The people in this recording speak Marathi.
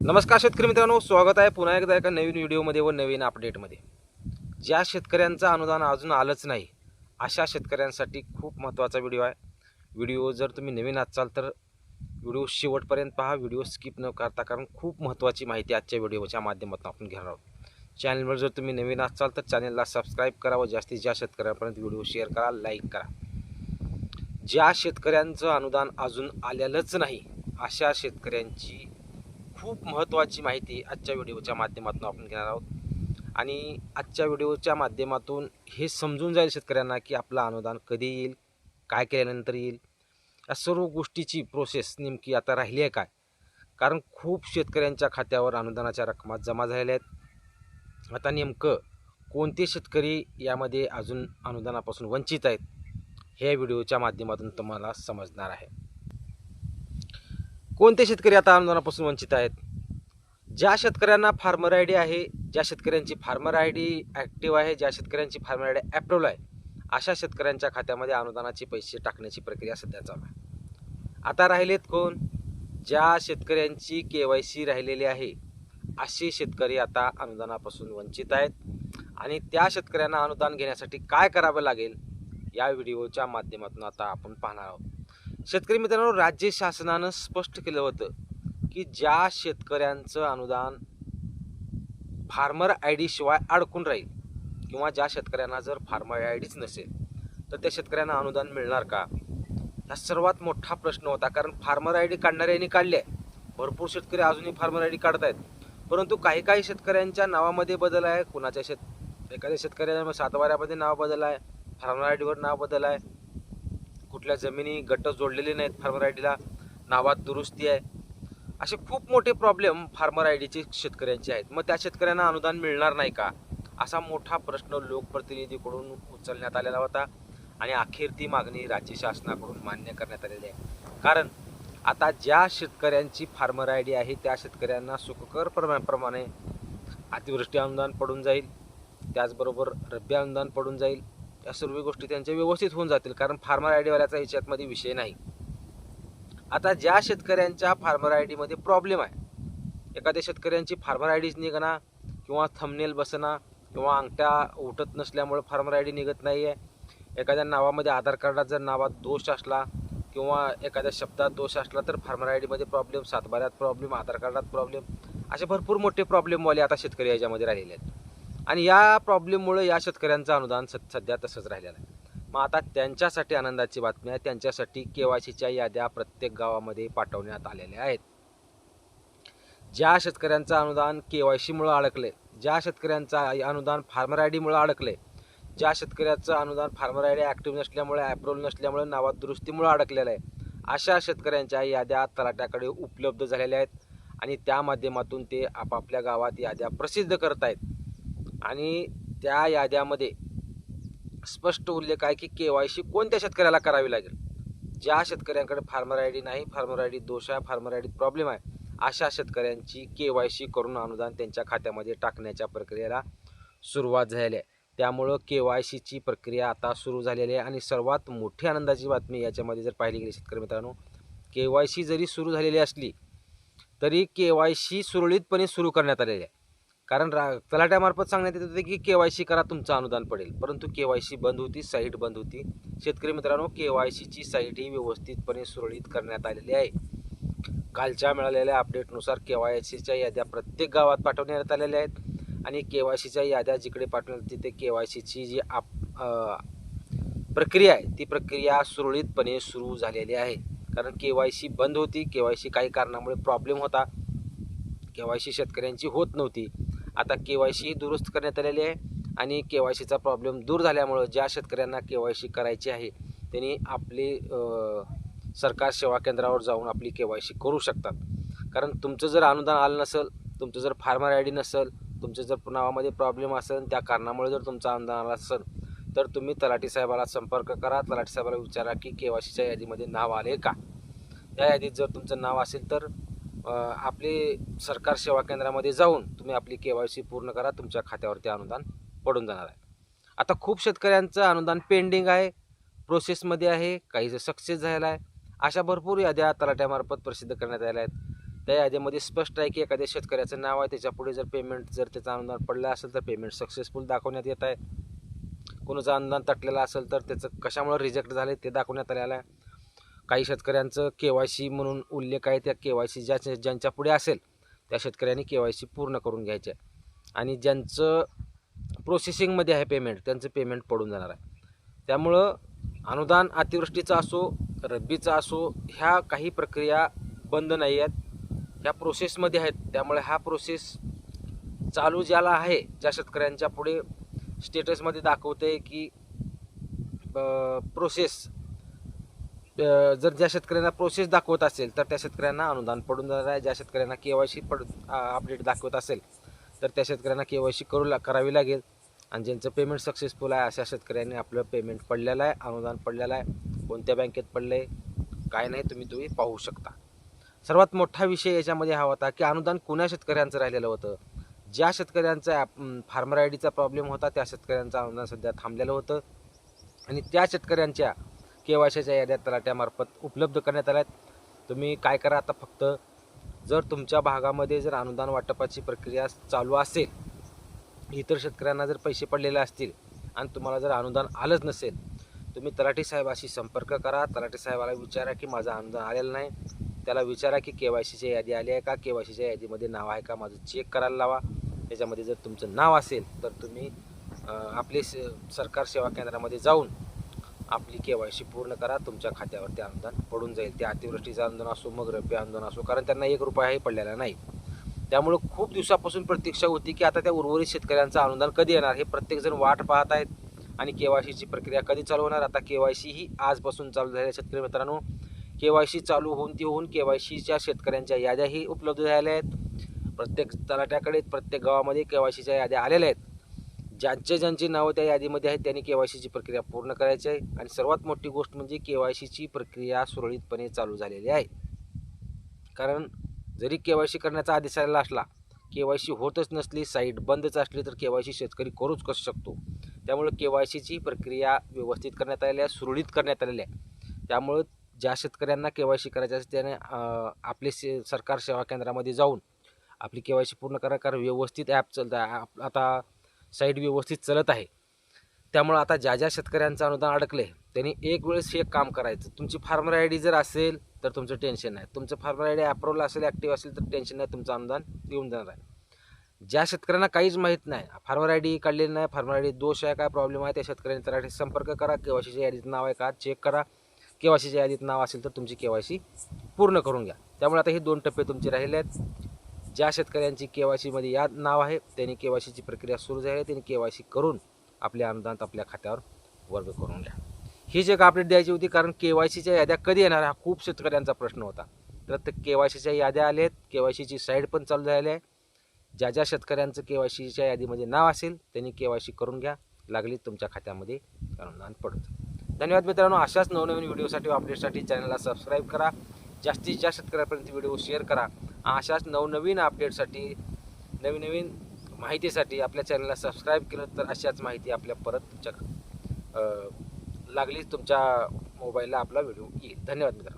नमस्कार शेतकरी मित्रांनो स्वागत आहे पुन्हा एकदा एका नवीन व्हिडिओमध्ये व नवीन अपडेटमध्ये ज्या शेतकऱ्यांचं अनुदान अजून आलंच नाही अशा शेतकऱ्यांसाठी खूप महत्त्वाचा व्हिडिओ आहे. व्हिडिओ जर तुम्ही नवीन असाल तर व्हिडिओ शेवटपर्यंत पहा व्हिडिओ स्किप न करता कारण खूप महत्त्वाची माहिती आजच्या व्हिडिओच्या माध्यमातून आपण घेणार आहोत. चॅनलवर जर तुम्ही नवीन असाल तर चॅनलला सबस्क्राईब करा व जास्तीत जास्त शेतकऱ्यांपर्यंत व्हिडिओ शेअर करा लाईक करा. ज्या शेतकऱ्यांचं अनुदान अजून आलेलंच नाही अशा शेतकऱ्यांची खूप महत्त्वाची माहिती आजच्या व्हिडिओच्या माध्यमातून आपण घेणार आहोत. आणि आजच्या व्हिडिओच्या माध्यमातून हे समजून जाईल शेतकऱ्यांना की आपलं अनुदान कधी येईल काय केल्यानंतर येईल. या सर्व गोष्टीची प्रोसेस नेमकी आता राहिली आहे काय? कारण खूप शेतकऱ्यांच्या खात्यावर अनुदानाच्या रकमा जमा झालेल्या आहेत. आता नेमकं कोणते शेतकरी यामध्ये अजून अनुदानापासून वंचित आहेत हे व्हिडिओच्या माध्यमातून तुम्हाला समजणार आहे. कोणते शेतकरी आता अनुदानापासून वंचित आहेत? ज्या शेतकऱ्यांना फार्मर आय डी आहे ज्या शेतकऱ्यांची फार्मर आय डी ॲक्टिव्ह आहे ज्या शेतकऱ्यांची फार्मर आय डी ॲप्रुव्हल आहे अशा शेतकऱ्यांच्या खात्यामध्ये अनुदानाचे पैसे टाकण्याची प्रक्रिया सध्या चालू आहे. आता राहिलेत कोण? ज्या शेतकऱ्यांची के वाय सी राहिलेली आहे असे शेतकरी आता अनुदानापासून वंचित आहेत. आणि त्या शेतकऱ्यांना अनुदान घेण्यासाठी काय करावं लागेल? या व्हिडिओच्या माध्यमातून आता आपण पाहणार आहोत. शेतकरी मित्रांनो राज्य शासनानं स्पष्ट केलं होतं की ज्या शेतकऱ्यांचं अनुदान फार्मर आय डी शिवाय अडकून राहील किंवा ज्या शेतकऱ्यांना जर फार्मर आय डीच नसेल तर त्या शेतकऱ्यांना अनुदान मिळणार का? हा सर्वात मोठा प्रश्न होता कारण फार्मर आय डी काढणाऱ्यांनी काढले आहे. भरपूर शेतकरी अजूनही फार्मर आय डी काढत आहेत परंतु काही काही शेतकऱ्यांच्या नावामध्ये बदल आहे. कुणाच्या शेत एखाद्या शेतकऱ्याच्या सातवाऱ्यामध्ये नाव बदल आहे. फार्मर आय डीवर नाव बदल आहे. कुठल्या जमिनी गट जोडलेले नाहीत फार्मर आय डीला नावात दुरुस्ती आहे. असे खूप मोठे प्रॉब्लेम फार्मर आय डीचे शेतकऱ्यांचे आहेत. मग त्या शेतकऱ्यांना अनुदान मिळणार नाही का? असा मोठा प्रश्न लोकप्रतिनिधीकडून उचलण्यात आलेला होता आणि अखेर ती मागणी राज्य शासनाकडून मान्य करण्यात आलेली आहे. कारण आता ज्या शेतकऱ्यांची फार्मर आय डी आहे त्या शेतकऱ्यांना सुखकर प्रमा- प्रमाणे अतिवृष्टी अनुदान पडून जाईल. त्याचबरोबर रब्बी अनुदान पडून जाईल. या सर्व गोष्टी त्यांच्या व्यवस्थित होऊन जातील. कारण फार्मर आय डीवाल्याचा याच्यातमध्ये विषय नाही. आता ज्या शेतकऱ्यांच्या फार्मर आय डीमध्ये प्रॉब्लेम आहे एखाद्या शेतकऱ्यांची फार्मर आय डीच निघणा किंवा थमनेल बसणं किंवा अंगठ्या उठत नसल्यामुळे फार्मर आय डी निघत नाही आहे एखाद्या नावामध्ये आधार कार्डात जर नावात दोष असला किंवा एखाद्या शब्दात दोष असला तर फार्मर आय डीमध्ये प्रॉब्लेम सातबाऱ्यात प्रॉब्लेम आधार कार्डात प्रॉब्लेम असे भरपूर मोठे प्रॉब्लेमवाले आता शेतकरी याच्यामध्ये राहिलेले आहेत. आणि या प्रॉब्लेममुळे या शेतकऱ्यांचं अनुदान स सध्या तसंच राहिलेलं आहे. मग आता त्यांच्यासाठी आनंदाची बातमी आहे. त्यांच्यासाठी सीच्या याद्या प्रत्येक गावामध्ये पाठवण्यात आलेल्या आहेत. ज्या शेतकऱ्यांचं अनुदान के वाय सीमुळं अडकले ज्या शेतकऱ्यांचं अनुदान फार्मर आय डीमुळं अडकले ज्या शेतकऱ्याचं अनुदान फार्मर आय डी ॲक्टिव्ह नसल्यामुळे ॲप्रोल नसल्यामुळे नावात दुरुस्तीमुळं अडकलेलं आहे अशा शेतकऱ्यांच्या याद्या तलाट्याकडे उपलब्ध झालेल्या आहेत. आणि त्या माध्यमातून ते आपापल्या गावात याद्या प्रसिद्ध करत आहेत आणि त्या याद्यामध्ये स्पष्ट उल्लेख आहे की के वाय सी कोणत्या शेतकऱ्याला करावी लागेल? ज्या शेतकऱ्यांकडे फार्मर आय डी नाही फार्मर आय डी दोष आहे फार्मर आय डी प्रॉब्लेम आहे अशा शेतकऱ्यांची के वाय सी करून अनुदान त्यांच्या खात्यामध्ये टाकण्याच्या प्रक्रियेला सुरुवात झालेली आहे. त्यामुळं के वाय सीची प्रक्रिया आता सुरू झालेली आहे आणि सर्वात मोठी आनंदाची बातमी याच्यामध्ये जर पाहिली गेली शेतकरी मित्रांनो के वाय सी जरी सुरू झालेली असली तरी के वाय सी सुरळीतपणे सुरू करण्यात आलेली आहे. कारण रा तलाट्यामार्फत सांगण्यात येत होते की के वाय सी करा तुमचं अनुदान पडेल. परंतु के वाय सी बंद होती साईट बंद होती. शेतकरी मित्रांनो के वाय सीची साईट ही व्यवस्थितपणे सुरळीत करण्यात आलेली आहे. कालच्या मिळालेल्या अपडेटनुसार के वाय सीच्या याद्या प्रत्येक गावात पाठवण्यात आलेल्या आहेत. आणि के वाय सीच्या याद्या जिकडे पाठवण्यात तिथे के वाय सीची जी आप प्रक्रिया आहे ती प्रक्रिया सुरळीतपणे सुरू झालेली आहे. कारण के वाय सी बंद होती के वाय सी काही कारणामुळे प्रॉब्लेम होता. के वाय सी शेतकऱ्यांची होत नव्हती. आता के वाय सी दुरुस्त करण्यात आलेली आहे आणि के वाय सीचा प्रॉब्लेम दूर झाल्यामुळं ज्या शेतकऱ्यांना के वाय सी करायची आहे त्यांनी आपली सरकार सेवा केंद्रावर जाऊन आपली के वाय सी करू शकतात. कारण तुमचं जर अनुदान आलं नसेल तुमचं जर फार्मर आय डी नसेल तुमचं जर नावामध्ये प्रॉब्लेम असेल त्या कारणामुळे जर तुमचं अनुदान आलं असेल तर तुम्ही तलाठी साहेबाला संपर्क करा. तलाठी साहेबाला विचारा की के वाय सीच्या यादीमध्ये नाव आले का? त्या यादीत जर तुमचं नाव असेल तर आपले सरकार सेवा केंद्रामध्ये जाऊन तुम्ही आपली के वाय सी पूर्ण करा तुमच्या खात्यावरती अनुदान पडून जाणार आहे. आता खूप शेतकऱ्यांचं अनुदान पेंडिंग आहे प्रोसेसमध्ये आहे काहीचं सक्सेस झालेला आहे. अशा भरपूर याद्या तलाट्यामार्फत प्रसिद्ध करण्यात आल्या आहेत. त्या यादीमध्ये स्पष्ट आहे की एखाद्या शेतकऱ्याचं नाव आहे त्याच्यापुढे जर पेमेंट जर त्याचं अनुदान पडलं असेल तर पेमेंट सक्सेसफुल दाखवण्यात येत आहे. कोणाचं अनुदान तटलेलं असेल तर त्याचं कशामुळे रिजेक्ट झाले ते दाखवण्यात आलेलं आहे. काही शेतकऱ्यांचं के वाय सी म्हणून उल्लेख आहे त्या के वाय सी ज्या ज्यांच्या पुढे असेल त्या शेतकऱ्यांनी के वाय सी पूर्ण करून घ्यायचे. आहे आणि ज्यांचं प्रोसेसिंगमध्ये आहे पेमेंट त्यांचं पेमेंट पडून जाणार आहे. त्यामुळं अनुदान अतिवृष्टीचं असो रब्बीचा असो ह्या काही प्रक्रिया बंद नाही आहेत. ह्या प्रोसेसमध्ये आहेत. त्यामुळे हा प्रोसेस चालू ज्याला आहे ज्या शेतकऱ्यांच्या पुढे स्टेटसमध्ये दाखवते की प्रोसेस जर ज्या शेतकऱ्यांना प्रोसेस दाखवत असेल तर त्या शेतकऱ्यांना अनुदान पडून जाणार आहे. ज्या शेतकऱ्यांना के वाय सी पड अपडेट दाखवत असेल तर त्या शेतकऱ्यांना के वाय सी करू ला करावी लागेल. आणि ज्यांचं पेमेंट सक्सेसफुल आहे अशा शेतकऱ्यांनी आपलं पेमेंट पडलेलं आहे अनुदान पडलेलं आहे. कोणत्या बँकेत पडलं आहे काय नाही तुम्ही तुम्ही पाहू शकता. सर्वात मोठा विषय याच्यामध्ये हा होता की अनुदान कुण्या शेतकऱ्यांचं राहिलेलं होतं? ज्या शेतकऱ्यांचा ॲप फार्मर आय डीचा प्रॉब्लेम होता त्या शेतकऱ्यांचं अनुदान सध्या थांबलेलं होतं. आणि त्या शेतकऱ्यांच्या के वाय सीच्या याद्या तलाट्यामार्फत उपलब्ध करण्यात आल्या आहेत. तुम्ही काय करा आता फक्त जर तुमच्या भागामध्ये जर अनुदान वाटपाची प्रक्रिया चालू असेल इतर शेतकऱ्यांना जर पैसे पडलेले असतील आणि तुम्हाला जर अनुदान आलंच नसेल तुम्ही तलाठी साहेबाशी संपर्क करा. तलाठी साहेबाला विचारा की माझं अनुदान आलेलं नाही. त्याला विचारा की के वाय सीच्या यादी आली आहे का? के वाय सीच्या यादीमध्ये नाव आहे का? माझं चेक करायला लावा. त्याच्यामध्ये जर तुमचं नाव असेल तर तुम्ही आपले स- सरकार सेवा केंद्रामध्ये जाऊन आपली के वाय सी पूर्ण करा तुमच्या खात्यावरती अनुदान पडून जाईल. ते अतिवृष्टीचं अनुदान असो मग रब्बी अनुदान असो कारण त्यांना एक रुपयाही पडलेला नाही. त्यामुळं खूप दिवसापासून प्रतीक्षा होती की आता त्या उर्वरित शेतकऱ्यांचं अनुदान कधी येणार हे प्रत्येकजण वाट पाहत आहेत. आणि के वाय सीची प्रक्रिया कधी चालू होणार? आता के वाय सी ही आजपासून चालू झाल्या शेतकरी मित्रांनो के वाय सी चालू होऊन ती होऊन के वाय सीच्या शेतकऱ्यांच्या याद्याही उपलब्ध झालेल्या आहेत. प्रत्येक तलाट्याकडे प्रत्येक गावामध्ये के वाय सीच्या याद्या आलेल्या आहेत. ज्यांचे ज्यांची नावं त्या यादीमध्ये आहेत त्यांनी के वाय सीची प्रक्रिया पूर्ण करायची आहे. आणि सर्वात मोठी गोष्ट म्हणजे के वाय सीची प्रक्रिया सुरळीतपणे चालू झालेली आहे. कारण जरी के वाय सी करण्याचा आदेश आलेला असला के वाय सी होतच नसली साईट बंदच असली तर के वाय सी शेतकरी करूच कसू शकतो. त्यामुळे के वाय सीची प्रक्रिया व्यवस्थित करण्यात आलेली आहे सुरळीत करण्यात आलेली आहे. त्यामुळं ज्या शेतकऱ्यांना के वाय सी करायचं असेल त्याने आपले से सरकार सेवा केंद्रामध्ये जाऊन आपली के वाय सी पूर्ण करा कारण व्यवस्थित ॲप चालतं. आहे आता साईट व्यवस्थित चालत आहे. त्यामुळं आता ज्या ज्या शेतकऱ्यांचं अनुदान अडकले त्यांनी एक वेळेस हे एक काम करायचं. तुमची फार्मर आय डी जर असेल तर तुमचं टेन्शन नाही. तुमचं फार्मर आय डी अप्रूव्हल असेल ॲक्टिव्ह असेल तर टेन्शन नाही तुमचं अनुदान येऊन जाणार आहे. ज्या शेतकऱ्यांना काहीच माहीत नाही फार्मर आय डी काढलेली नाही फार्मर आय डी दोष आहे काय प्रॉब्लेम आहे त्या शेतकऱ्यांनी तर संपर्क करा केवायसीच्या यादीत नाव आहे का चेक करा. केवायसीच्या यादीत नाव असेल तर तुमची केवायसी पूर्ण करून घ्या. त्यामुळे आता हे दोन टप्पे तुमचे राहिले आहेत ज्या शेतकऱ्यांची के वाय सीमध्ये याद नाव आहे त्यांनी के वाय सीची प्रक्रिया सुरू झाली. आहे त्यांनी के वाय सी करून आपले अनुदान आपल्या खात्यावर वर्ग करून घ्या. ही जी एक अपडेट द्यायची होती कारण के वाय सीच्या याद्या कधी येणार हा खूप शेतकऱ्यांचा प्रश्न होता. तर ते के वाय सीच्या याद्या आल्या आहेत के वाय सीची साईड पण चालू झालेली आहे. ज्या ज्या शेतकऱ्यांचं के वाय सीच्या यादीमध्ये नाव असेल त्यांनी के वाय सी करून घ्या. लागली तुमच्या खात्यामध्ये अनुदान पडतं धन्यवाद मित्रांनो अशाच नवनवीन व्हिडिओसाठी अपडेटसाठी चॅनलला सबस्क्राईब करा. जास्तीत जास्त शेतकऱ्यापर्यंत व्हिडिओ शेअर करा. अशाच नवनवीन अपडेटसाठी नवीन नवीन माहितीसाठी आपल्या चॅनलला सबस्क्राईब केलं तर अशाच माहिती आपल्या परत तुमच्या लागलीच तुमच्या मोबाईलला आपला व्हिडिओ येईल. धन्यवाद मित्रांनो.